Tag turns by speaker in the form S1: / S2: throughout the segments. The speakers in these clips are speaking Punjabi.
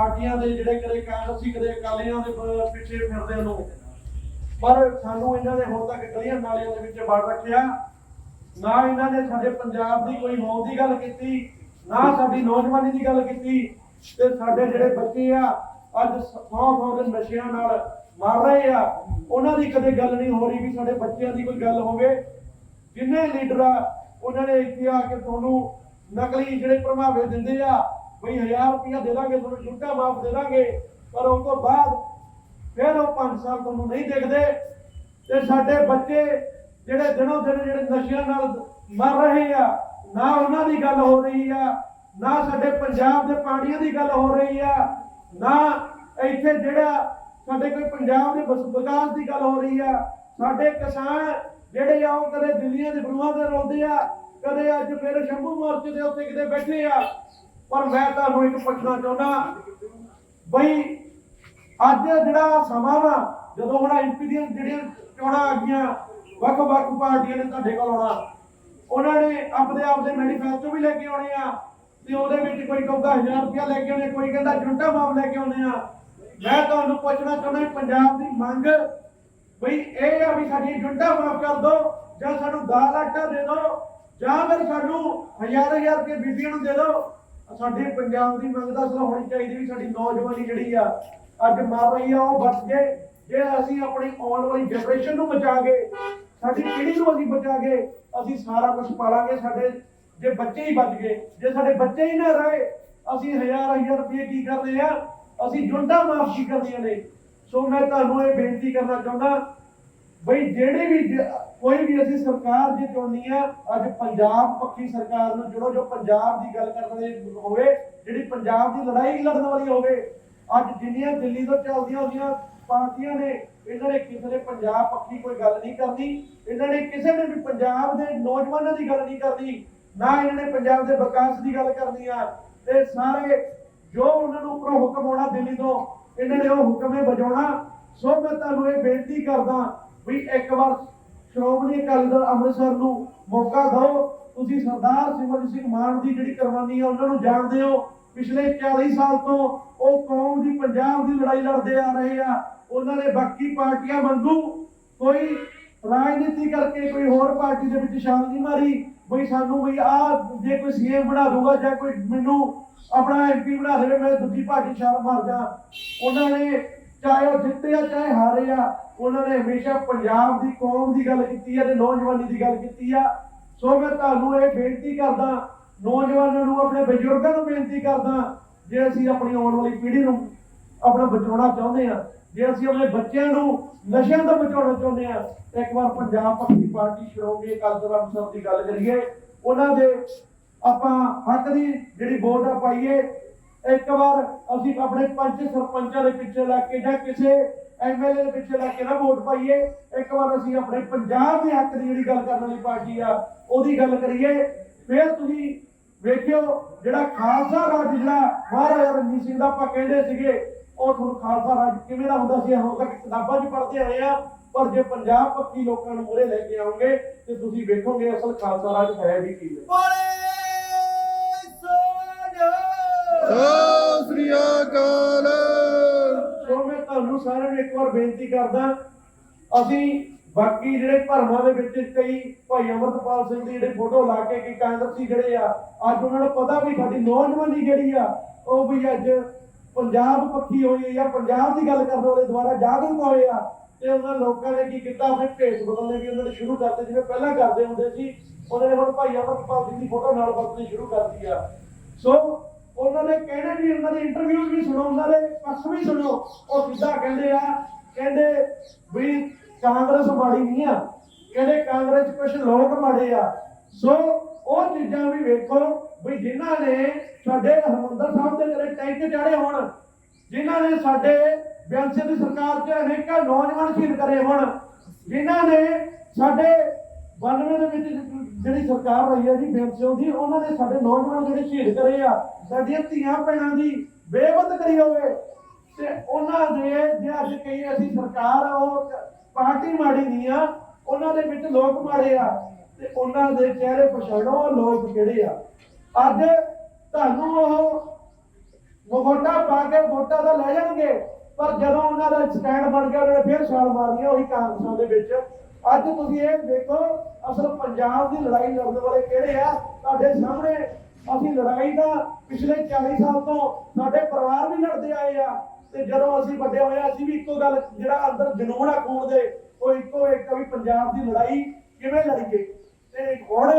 S1: ਪਾਰਟੀਆਂ ਦੇ ਜਿਹੜੇ ਕਦੇ ਕਾਂਗਰਸੀ ਕਦੇ ਅਕਾਲੀਆਂ ਦੇ ਪਿੱਛੇ ਫਿਰਦੇ ਨੂੰ ਪਰ ਸਾਨੂੰ ਇਹਨਾਂ ਨੇ ਹੁਣ ਤੱਕ ਗਲੀਆਂ ਨਾਲੀਆਂ ਦੇ ਵਿੱਚ ਵੜ ਰੱਖਿਆ। ਨਾ ਇਹਨਾਂ ਨੇ ਸਾਡੇ ਪੰਜਾਬ ਦੀ ਕੋਈ ਮੌਤ ਦੀ ਗੱਲ ਕੀਤੀ, ਨਾ ਸਾਡੀ ਨੌਜਵਾਨੀ ਦੀ ਗੱਲ ਕੀਤੀ। ਤੇ ਸਾਡੇ ਜਿਹੜੇ ਬੱਚੇ ਆ, ਅੱਜ ਸੌ ਸੌ ਦੇ ਨਸ਼ਿਆਂ ਨਾਲ ਮਰ ਰਹੇ ਆ, ਉਹਨਾਂ ਦੀ ਕਦੇ ਗੱਲ ਨਹੀਂ ਹੋ ਰਹੀ ਵੀ ਸਾਡੇ ਬੱਚਿਆਂ ਦੀ ਕੋਈ ਗੱਲ ਹੋਵੇ। ਜਿੰਨੇ ਲੀਡਰ ਆ, ਉਹਨਾਂ ਨੇ ਇੱਥੇ ਆ ਕੇ ਤੁਹਾਨੂੰ ਨਕਲੀ ਜਿਹੜੇ ਪ੍ਰਭਾਵੇ ਦਿੰਦੇ ਆ ਬਈ 1000 ਰੁਪਇਆ ਦੇ ਦਾਂਗੇ, ਤੁਹਾਨੂੰ ਛੁੱਟਾ ਮਾਫ ਦੇ ਦਾਂਗੇ, ਪਰ ਉਸ ਤੋਂ ਬਾਅਦ ਫਿਰ ਉਹ 5 ਸਾਲ ਤੁਹਾਨੂੰ ਨਹੀਂ ਦੇਖਦੇ। ਤੇ ਸਾਡੇ ਬੱਚੇ ਜਿਹੜੇ ਦਿਨੋਂ ਦਿਨ ਜਿਹੜੇ ਨਸ਼ਿਆਂ ਨਾਲ ਮਰ ਰਹੇ ਆ, ਨਾ ਉਹਨਾਂ ਦੀ ਗੱਲ ਹੋ ਰਹੀ ਆ, ਨਾ ਸਾਡੇ ਪੰਜਾਬ ਦੇ ਪਾਣੀਆਂ ਦੀ ਗੱਲ ਹੋ ਰਹੀ ਆ, ਨਾ ਇੱਥੇ ਜਿਹੜਾ ਸਾਡੇ ਕੋਈ ਪੰਜਾਬ ਦੇ ਵਿਕਾਸ ਦੀ ਗੱਲ ਹੋ ਰਹੀ ਆ, ਸਾਡੇ ਕਿਸਾਨ ਜਿਹੜੇ ਆ, ਉਹ ਕਦੇ ਦਿੱਲੀਆਂ ਦੇ ਬਰੂਹਾਂ ਤੇ ਰੋਂਦੇ ਆ, ਕਦੇ ਅੱਜ ਫਿਰ ਸ਼ੰਭੂ ਮੋਰਚੇ ਦੇ ਉੱਤੇ ਕਿਤੇ ਬੈਠੇ ਆ ਪਰ ਮੈਂ ਤੁਹਾਨੂੰ ਇੱਕ ਪੁੱਛਣਾ ਚਾਹੁੰਦਾ, ਬਈ ਅੱਜ ਜਿਹੜਾ ਸਮਾਂ ਵਾ, ਜਦੋਂ ਹੁਣ ਐਮਪੀ ਦੀਆਂ ਜਿਹੜੀਆਂ ਚੋਣਾਂ ਆ ਗਈਆਂ, ਵੱਖ-ਵੱਖ ਪਾਰਟੀਆਂ ਨੇ ਤੁਹਾਡੇ ਕੋਲ ਆਉਣਾ, ਉਹਨਾਂ ਨੇ ਆਪਦੇ ਆਪ ਦੇ ਮੈਨੀਫੈਸਟੋ ਵੀ ਲੈ ਕੇ ਆਉਣੇ ਆ, ਤੇ ਉਹਦੇ ਵਿੱਚ ਕੋਈ ਕਹੂਗਾ 1000 ਰੁਪਇਆ ਲੈ ਕੇ ਆਉਣੇ, ਕੋਈ ਕਹਿੰਦਾ ਜੁੰਟਾ ਮਾਮ ਲੈ ਕੇ ਆਉਣੇ ਆ। ਮੈਂ ਤੁਹਾਨੂੰ ਪੁੱਛਣਾ ਚਾਹੁੰਦਾ, ਪੰਜਾਬ ਦੀ ਮੰਗ, ਬਈ ਇਹ ਆ ਵੀ ਸਾਡੀ ਜੁੰਟਾ ਮਾਫ ਕਰ ਦਿਓ ਜਾਂ ਸਾਨੂੰ ਦਾਲ ਆਟਾ ਦੇ ਦਿਓ ਜਾਂ ਫਿਰ ਸਾਨੂੰ ਹਜ਼ਾਰ ਹਜ਼ਾਰ ਰੁਪਏ ਬੀਬੀਆਂ ਨੂੰ ਦੇ ਦਿਓ ਸਾਡੇ ਪੰਜਾਬ ਦੀ ਮੰਗ ਦਾ ਸਲਾਹ ਹੋਣੀ ਚਾਹੀਦੀ ਵੀ ਸਾਡੀ ਨੌਜਵਾਨੀ ਜਿਹੜੀ ਆ, ਅੱਜ ਮਰ ਰਹੀ ਆ, ਉਹ ਬਚ ਗਏ ਜੇ ਅਸੀਂ ਆਪਣੀ ਆਉਣ ਵਾਲੀ ਜਨਰੇਸ਼ਨ ਨੂੰ ਬਚਾਗੇ, ਸਾਡੀ ਪੀੜ੍ਹੀ ਨੂੰ ਅਸੀਂ ਬਚਾਗੇ, ਅਸੀਂ ਸਾਰਾ ਕੁਝ ਪਾਲਾਂਗੇ, ਸਾਡੇ ਜੇ ਬੱਚੇ ਹੀ ਬਚ ਗਏ, ਜੇ ਸਾਡੇ ਬੱਚੇ ਹੀ ਨਾ ਰਹੇ, ਅਸੀਂ ਹਜ਼ਾਰ ਹਜ਼ਾਰ ਰੁਪਏ ਕੀ ਕਰਦੇ ਆ, ਅਸੀਂ ਜੁੰਡਾ ਮਾਫ਼ੀ ਕੀ ਕਰਦੀਆਂ ਨੇ। ਸੋ ਮੈਂ ਤੁਹਾਨੂੰ ਇਹ ਬੇਨਤੀ ਕਰਨਾ ਚਾਹੁੰਦਾ ਬਈ ਜਿਹੜੇ ਵੀ ਜ- ਕੋਈ ਵੀ ਅਸੀਂ ਸਰਕਾਰ ਜੇ ਚਾਹੁੰਦੀ ਆ, ਅੱਜ ਪੰਜਾਬ ਪੱਖੀ ਸਰਕਾਰ ਨੂੰ ਜੁੜੋ, ਜੋ ਪੰਜਾਬ ਦੀ ਗੱਲ ਕਰਨ ਵਾਲੀ ਹੋਵੇ, ਜਿਹੜੀ ਪੰਜਾਬ ਦੀ ਲੜਾਈ ਲੜਨ ਵਾਲੀ ਹੋਵੇ, ਅੱਜ ਜਿੰਨੀਆਂ ਦਿੱਲੀ ਤੋਂ ਚੱਲਦੀਆਂ ਹੁੰਦੀਆਂ ਪਾਰਟੀਆਂ ਨੇ, ਇਹਨਾਂ ਨੇ ਕਿਸੇ ਨੇ ਪੰਜਾਬ ਪੱਖੀ ਕੋਈ ਗੱਲ ਨਹੀਂ ਕਰਨੀ, ਇਹਨਾਂ ਨੇ ਕਿਸੇ ਨੇ ਵੀ ਪੰਜਾਬ ਦੇ ਨੌਜਵਾਨਾਂ ਦੀ ਗੱਲ ਨਹੀਂ ਕਰਨੀ, ਨਾ ਇਹਨਾਂ ਨੇ ਪੰਜਾਬ ਦੇ ਵਿਕਾਸ ਦੀ ਗੱਲ ਕਰਨੀ ਆ, ਤੇ ਸਾਰੇ ਜੋ ਉਹਨਾਂ ਨੂੰ ਉੱਪਰੋਂ ਹੁਕਮ ਆਉਣਾ ਦਿੱਲੀ ਤੋਂ, ਇਹਨਾਂ ਨੇ ਉਹ ਹੁਕਮ ਹੀ ਵਜਾਉਣਾ, ਸੋ ਮੈਂ ਤੁਹਾਨੂੰ ਇਹ ਬੇਨਤੀ ਕਰਦਾ ਵੀ ਇੱਕ ਵਾਰ ਸ਼੍ਰੋਮਣੀ ਅਕਾਲੀ ਦਲ ਅੰਮ੍ਰਿਤਸਰ ਨੂੰ ਮੌਕਾ ਦਿਓ। ਤੁਸੀਂ ਸਰਦਾਰ ਸਿਮਰਜੀਤ ਸਿੰਘ ਮਾਨ ਦੀ ਜਿਹੜੀ ਕੁਰਬਾਨੀ ਆ, ਉਹਨਾਂ ਨੂੰ ਜਾਣਦੇ ਹੋ। ਪਿਛਲੇ 40 ਸਾਲ ਤੋਂ ਉਹ ਕੌਮ ਦੀ ਪੰਜਾਬ ਦੀ ਲੜਾਈ ਲੜਦੇ ਆ ਰਹੇ ਆ। ਉਹਨਾਂ ਨੇ ਬਾਕੀ ਪਾਰਟੀਆਂ ਵਾਂਗੂ ਕੋਈ ਰਾਜਨੀਤੀ ਕਰਕੇ ਕੋਈ ਹੋਰ ਪਾਰਟੀ ਦੇ ਵਿੱਚ ਛਾਲ ਨਹੀਂ ਮਾਰੀ। ਬਈ ਸਾਨੂੰ ਵੀ ਆ ਜੇ ਕੋਈ ਸੀਐਮ ਬਣਾ ਦੂਗਾ ਜਾਂ ਕੋਈ ਮੈਨੂੰ ਆਪਣਾ ਐਮਪੀ ਬਣਾ ਦੇਵੇ, ਮੈਂ ਦੂਜੀ ਪਾਰਟੀ ਛਾਲ ਮਾਰ ਜਾ ਉਹਨਾਂ ਨੇ ਚਾਹੇ ਉਹ ਜਿੱਤੇ ਆ, ਚਾਹੇ ਹਾਰੇ ਆ, ਉਹਨਾਂ ਨੇ ਹਮੇਸ਼ਾ ਪੰਜਾਬ ਦੀ ਕੌਮ ਦੀ ਗੱਲ ਕੀਤੀ ਆ ਤੇ ਨੌਜਵਾਨੀ ਦੀ ਗੱਲ ਕੀਤੀ ਆ। ਸੋ ਮੈਂ ਤੁਹਾਨੂੰ ਇਹ ਬੇਨਤੀ ਕਰਦਾ, ਨੌਜਵਾਨਾਂ ਨੂੰ ਆਪਣੇ ਬਜ਼ੁਰਗਾਂ ਨੂੰ ਬੇਨਤੀ ਕਰਦਾ, ਜੇ ਅਸੀਂ ਆਪਣੀ ਆਉਣ ਵਾਲੀ ਪੀੜ੍ਹੀ ਨੂੰ ਆਪਣਾ ਬਚਾਉਣਾ ਚਾਹੁੰਦੇ ਆ, ਜੇ ਅਸੀਂ ਆਪਣੇ ਬੱਚਿਆਂ ਨੂੰ ਨਸ਼ਿਆਂ ਤੋਂ ਬਚਾਉਣਾ ਚਾਹੁੰਦੇ ਆ ਇੱਕ ਵਾਰ ਪੰਜਾਬ ਪੱਖੀ ਪਾਰਟੀ ਸ਼੍ਰੋਮਣੀ ਅਕਾਲੀ ਦਲ ਅੰਮ੍ਰਿਤਸਰ ਦੀ ਗੱਲ ਕਰੀਏ, ਉਹਨਾਂ ਦੇ ਆਪਾਂ ਹੱਕ ਦੀ ਜਿਹੜੀ ਵੋਟ ਆ ਪਾਈਏ ਇੱਕ ਵਾਰ ਅਸੀਂ ਆਪਣੇ ਪੰਚ ਸਰਪੰਚਾਂ ਦੇ ਪਿੱਛੇ ਲੱਗ ਕੇ ਜਾਂ ਕਿਸੇ ਐਮਐਲਏ ਦੇ ਪਿੱਛੇ ਲੱਗ ਕੇ ਨਾ ਵੋਟ ਪਾਈਏ, ਇੱਕ ਵਾਰ ਅਸੀਂ ਆਪਣੇ ਪੰਜਾਬ ਦੇ ਹੱਕ ਦੀ ਜਿਹੜੀ ਗੱਲ ਕਰਨ ਵਾਲੀ ਪਾਰਟੀ ਆ, ਉਹਦੀ ਗੱਲ ਕਰੀਏ। ਫਿਰ ਤੁਸੀਂ ਵੇਖਿਓ, ਜਿਹੜਾ ਖਾਲਸਾ ਰਾਜ ਜਿਹੜਾ ਮਹਾਰਾਜਾ ਰਣਜੀਤ ਸਿੰਘ ਦਾ ਆਪਾਂ ਕਹਿੰਦੇ ਸੀਗੇ, ਉਹ ਤੁਹਾਨੂੰ ਖਾਲਸਾ ਰਾਜ ਕਿਵੇਂ ਦਾ ਹੁੰਦਾ ਸੀ, ਹੁਣ ਤੱਕ ਕਿਤਾਬਾਂ 'ਚ ਪੜ੍ਹਦੇ ਆਏ ਆ, ਪਰ ਜੇ ਪੰਜਾਬ ਪੱਖੀ ਲੋਕਾਂ ਨੂੰ ਮੂਹਰੇ ਲੈ ਕੇ ਆਉਂਗੇ ਤੇ ਤੁਸੀਂ ਵੇਖੋਗੇ ਅਸਲ ਖਾਲਸਾ ਰਾਜ ਹੈ ਵੀ ਕੀ ਹੈ
S2: ਸਤਿ ਸ੍ਰੀ ਅਕਾਲ।
S1: ਸੋ ਮੈਂ ਤੁਹਾਨੂੰ ਸਾਰਿਆਂ ਨੂੰ ਇੱਕ ਵਾਰ ਬੇਨਤੀ ਕਰਦਾ, ਅਸੀਂ ਬਾਕੀ ਜਿਹੜੇ ਭਰਮਾਂ ਦੇ ਵਿੱਚ ਕਈ ਭਾਈ ਅਮਰਤਪਾਲ ਸਿੰਘ ਦੀ ਜਿਹੜੇ ਫੋਟੋ ਲਾ ਕੇ ਕਿ ਕਾਂਗਰਸੀ ਜਿਹੜੇ ਆ, ਅੱਜ ਉਹਨਾਂ ਨੂੰ ਪਤਾ ਵੀ ਸਾਡੀ ਨੌਜਵਾਨੀ ਜਿਹੜੀ ਆ, ਉਹ ਵੀ ਅੱਜ ਪੰਜਾਬ ਪੱਖੀ ਹੋਈ ਆ ਪੰਜਾਬ ਦੀ ਗੱਲ ਕਰਨ ਵਾਲੇ ਦੁਆਰਾ ਜਾਗਰੂਕ ਹੋਏ ਆ, ਤੇ ਉਹਨਾਂ ਲੋਕਾਂ ਨੇ ਕੀ ਕੀਤਾ, ਆਪਣੇ ਭੇਸ ਬਦਲਣੇ ਵੀ ਉਹਨਾਂ ਨੇ ਸ਼ੁਰੂ ਕਰਤੇ, ਜਿਵੇਂ ਪਹਿਲਾਂ ਕਰਦੇ ਹੁੰਦੇ ਸੀ, ਉਹਨਾਂ ਨੇ ਹੁਣ ਭਾਈ ਅਮਰਤਪਾਲ ਸਿੰਘ ਦੀ ਫੋਟੋ ਨਾਲ ਵਰਤਣੀ ਸ਼ੁਰੂ ਕਰਤੀ ਆ। ਸੋ ਉਹਨਾਂ ਨੇ ਕਹਿਣੇ ਵੀ ਉਹਨਾਂ ਦੇ ਇੰਟਰਵਿਊਜ਼ ਵੀ ਸੁਣੋ ਉਹਨਾਂ ਦੇ ਪੱਖ ਵੀ ਸੁਣੋ। ਉਹ ਸਿੱਧਾ ਕਹਿੰਦੇ ਆ, ਕਹਿੰਦੇ ਵੀ ਕਾਂਗਰਸ ਮਾੜੀ ਨਹੀਂ ਆ। ਕਹਿੰਦੇ ਕਾਂਗਰਸ ਕੁਝ ਲੋਕ ਮਾੜੇ ਆ। ਸੋ ਉਹ ਚੀਜ਼ਾਂ ਵੀ ਵੇਖੋ ਵੀ ਜਿਨ੍ਹਾਂ ਨੇ ਸਾਡੇ ਹਰਮੰਦਰ ਸਾਹਿਬ ਦੇ ਜਿਹੜੇ ਟੈਂਕ ਚਾੜੇ ਹੋਣ, ਜਿਨ੍ਹਾਂ ਨੇ ਸਾਡੇ ਬਿਆਨਸੇ ਦੀ ਸਰਕਾਰ 'ਚ ਅਨੇਕਾਂ ਨੌਜਵਾਨ ਸ਼ਹੀਦ ਕਰੇ ਹੋਣ, ਜਿਨ੍ਹਾਂ ਨੇ ਸਾਡੇ 92 ਦੇ ਵਿੱਚ ਜਿਹੜੀ ਸਰਕਾਰ ਰਹੀ ਹੈ ਜੀ ਬੇਅੰਸਿਓ ਦੀ ਉਹਨਾਂ ਨੇ ਸਾਡੇ ਨੌਜਵਾਨ ਜਿਹੜੇ ਸ਼ਹੀਦ ਕਰੇ ਆ, ਸਾਡੀਆਂ ਧੀਆਂ ਭੈਣਾਂ ਦੀ ਬੇਵਤ ਕਰੀ ਹੋਵੇ ਤੇ ਉਹਨਾਂ ਦੇ ਜੇ ਅੱਜ ਕਹੀ ਅਸੀਂ ਸਰਕਾਰ ਉਹ ਪਾਰਟੀ ਮਾੜੀ ਨਹੀਂ ਆ, ਉਹਨਾਂ ਦੇ ਵਿੱਚ ਲੋਕ ਮਾੜੇ ਆ, ਤੇ ਉਹਨਾਂ ਦੇ ਚਿਹਰੇ ਪਛਾਣੋ ਲੋਕ ਕਿਹੜੇ ਆ। ਅੱਜ ਤੁਹਾਨੂੰ ਉਹ ਵੋਟਾਂ ਪਾ ਕੇ ਵੋਟਾਂ ਤਾਂ ਲੈ ਜਾਣਗੇ, ਪਰ ਜਦੋਂ ਉਹਨਾਂ ਦਾ ਸਟੈਂਡ ਬਣ ਗਿਆ, ਉਹਨਾਂ ਨੇ ਫਿਰ ਛਾਲ ਮਾਰਨੀ ਉਹੀ ਕਾਂਗਰਸਾਂ ਦੇ ਵਿੱਚ। ਅੱਜ ਤੁਸੀਂ ਇਹ ਦੇਖੋ, ਅਸਲ ਪੰਜਾਬ ਦੀ ਲੜਾਈ ਲੜਨ ਵਾਲੇ ਕਿਹੜੇ ਆ? ਤੁਹਾਡੇ ਸਾਹਮਣੇ ਅਸੀਂ ਲੜਾਈ ਦਾ ਪਿਛਲੇ 40 ਸਾਲ ਤੋਂ ਸਾਡੇ ਪਰਿਵਾਰ ਵੀ ਲੜਦੇ ਆਏ ਆ ਤੇ ਜਦੋਂ ਅਸੀਂ ਵੱਡੇ ਹੋਏ ਅਸੀਂ ਵੀ ਇੱਕੋ ਗੱਲ, ਜਿਹੜਾ ਅੰਦਰ ਜਨੂਨ ਆ ਖੂਨ ਦੇ, ਉਹ ਇੱਕੋ ਇੱਕ ਵੀ ਪੰਜਾਬ ਦੀ ਲੜਾਈ ਕਿਵੇਂ ਲੜੀਏ? ਤੇ ਹੁਣ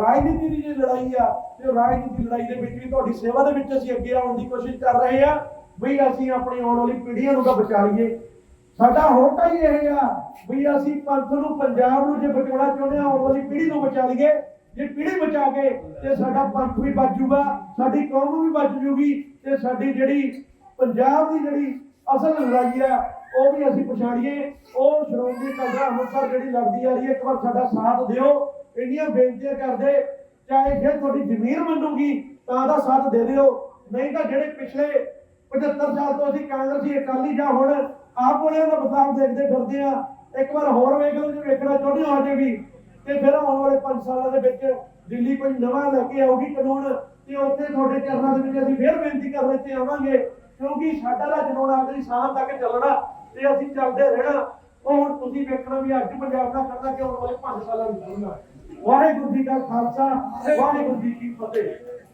S1: ਰਾਜਨੀਤੀ ਦੀ ਜਿਹੜੀ ਲੜਾਈ ਆ, ਤੇ ਉਹ ਰਾਜਨੀਤੀ ਲੜਾਈ ਦੇ ਵਿੱਚ ਵੀ ਤੁਹਾਡੀ ਸੇਵਾ ਦੇ ਵਿੱਚ ਅਸੀਂ ਅੱਗੇ ਆਉਣ ਦੀ ਕੋਸ਼ਿਸ਼ ਕਰ ਰਹੇ ਆ, ਵੀ ਅਸੀਂ ਆਪਣੀ ਆਉਣ ਵਾਲੀ ਪੀੜ੍ਹੀਆਂ ਨੂੰ ਤਾਂ ਬਚਾ ਲਈਏ। ਸਾਡਾ ਹੋਕਾ ਹੀ ਇਹ ਆ ਵੀ ਅਸੀਂ ਪੰਥ ਨੂੰ, ਪੰਜਾਬ ਨੂੰ ਜੇ ਬਚਾਉਣਾ ਚਾਹੁੰਦੇ ਆ ਆਉਣ ਵਾਲੀ ਪੀੜ੍ਹੀ ਨੂੰ ਬਚਾ ਲਈਏ। ਜੇ ਪੀੜ੍ਹੀ ਬਚਾ ਕੇ ਤੇ ਸਾਡਾ ਪੰਥ ਵੀ ਬਚ ਜੂਗਾ, ਸਾਡੀ ਕੌਮ ਵੀ ਬਚ ਜੂਗੀ ਤੇ ਸਾਡੀ ਜਿਹੜੀ ਪੰਜਾਬ ਦੀ ਜਿਹੜੀ ਅਸਲ ਲੜਾਈ ਆ, ਉਹ ਵੀ ਅਸੀਂ ਪਛਾਣੀਏ। ਉਹ ਸ਼੍ਰੋਮਣੀ ਕਲਰਾ ਅੰਮ੍ਰਿਤਸਰ ਜਿਹੜੀ ਲੱਗਦੀ ਆ ਰਹੀ ਹੈ, ਇੱਕ ਵਾਰ ਸਾਡਾ ਸਾਥ ਦਿਓ। ਇੰਨੀਆਂ ਬੇਨਤੀਆਂ ਕਰਦੇ, ਚਾਹੇ ਜੇ ਤੁਹਾਡੀ ਜ਼ਮੀਰ ਮੰਨੂਗੀ, ਤਾਂ ਦਾ ਸਾਥ ਦੇ ਦਿਓ। ਨਹੀਂ ਤਾਂ ਜਿਹੜੇ ਪਿਛਲੇ 75 ਸਾਲ ਤੋਂ ਅਸੀਂ ਕਾਂਗਰਸੀ ਅਕਾਲੀ ਜਾਂ ਹੁਣ ਆਪ ਵਾਲਿਆਂ ਦਾ ਬਦਲਾਅ ਦੇਖਦੇ ਫਿਰਦੇ ਆ। ਇੱਕ ਵਾਰ ਹੋਰ ਵੇਖ ਲਓ ਜੇ ਵੇਖਣਾ ਚਾਹੁੰਦੇ ਹੋ ਅਜੇ ਵੀ। ਤੇ ਫਿਰ ਆਉਣ ਵਾਲੇ 5 ਸਾਲਾਂ ਦੇ ਵਿੱਚ ਦਿੱਲੀ ਕੋਈ ਨਵਾਂ ਲੈ ਕੇ ਆਊਗੀ ਕਾਨੂੰਨ ਤੇ ਉੱਥੇ ਤੁਹਾਡੇ ਚਰਨਾਂ ਦੇ ਵਿੱਚ ਅਸੀਂ ਫਿਰ ਬੇਨਤੀ ਕਰਨ ਤੇ ਆਵਾਂਗੇ ਕਿਉਂਕਿ ਸਾਡਾ ਦਾ ਕਾਨੂੰਨ ਆਖਰੀ ਸਾਹ ਤੱਕ ਚੱਲਣਾ ਤੇ ਅਸੀਂ ਚੱਲਦੇ ਰਹਿਣਾ। ਉਹ ਹੁਣ ਤੁਸੀਂ ਵੇਖਣਾ ਵੀ ਅੱਜ ਪੰਜਾਬ ਦਾ ਕਰਨਾ ਕਿ ਆਉਣ ਵਾਲੇ 5 ਸਾਲਾਂ ਵਿੱਚ ਕਰਨਾ ਵਾਹਿਗੁਰੂ ਜੀ ਕਾ ਖਾਲਸਾ, ਵਾਹਿਗੁਰੂ ਜੀ ਕੀ ਫਤਿਹ।